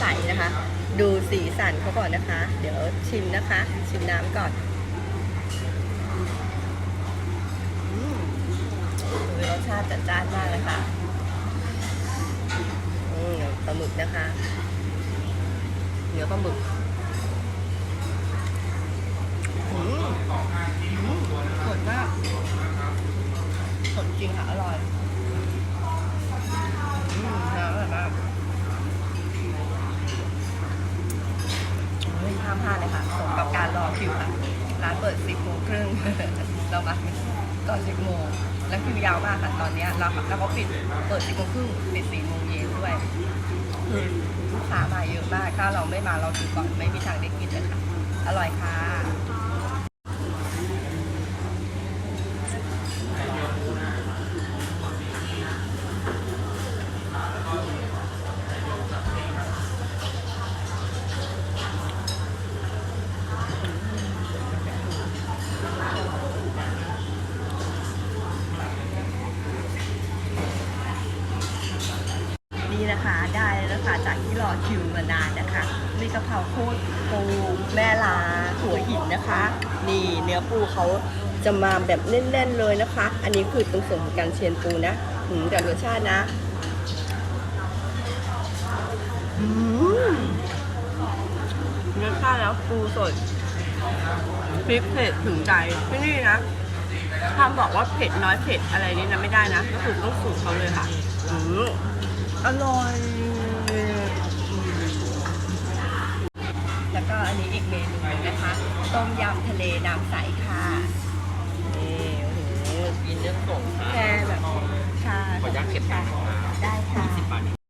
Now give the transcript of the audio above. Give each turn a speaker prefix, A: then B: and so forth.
A: ใสนะคะ ดูสีสันเขาก่อนนะคะ เดี๋ยวชิมนะคะ ชิมน้ำก่อนอือรสชาติจัดจ้านมากเลยค่ะอืปลาหมึกนะคะ เนื้อปลาหมึกอือสดมากสดจริงค่ะ อร่อยอืมน้ำอร่อยมาก ไม่ ห้ามพลาดเลยค่ะสมกับการรอคิวค่ะ ร้านเปิด 10โมงครึ่งเรามาก่อน 10โมง แล้วคิวยาวมากค่ะตอนเนี้ยเราแล้วก็ปิด เปิด 10โมงครึ่งปิด 4 โมงเย็นด้วย คือลูกค้ามาเยอะมาก ถ้าเราไม่มาเราคิวก่อนไม่มีทางได้กินเลยค่ะ อร่อยค่ะ นี่นะ คะได้แล้วค่ะจากที่รอคิวมานานนะคะมีกะเพราโคตรปู แม่ลาหัวหินนะคะ นี่เนื้อปูเขาจะมาแบบแน่นๆเลยนะคะ อันนี้คือตรงส่วนของการเชียนปูนะหืมแต่รสชาตินะอืมรสชาติแล้วปูสดพริกเผ็ดถึงใจที่นี่นะห้ามบอกว่าเผ็ดน้อยเผ็ดอะไรนี่นะไม่ได้นะ ก็คือต้องสูตรเขาเลยค่ะอื อร่อย แล้วก็อันนี้อีกเมนูหนึงนะคะ ต้มยำทะเลน้ำใสค่ะนี่โอ้โห
B: กินเนื้อส่ง
A: แค่แบบค่ะ
B: ขออนุญาตเก็บตังค์
A: ได้ค่ะ
B: สิบบาท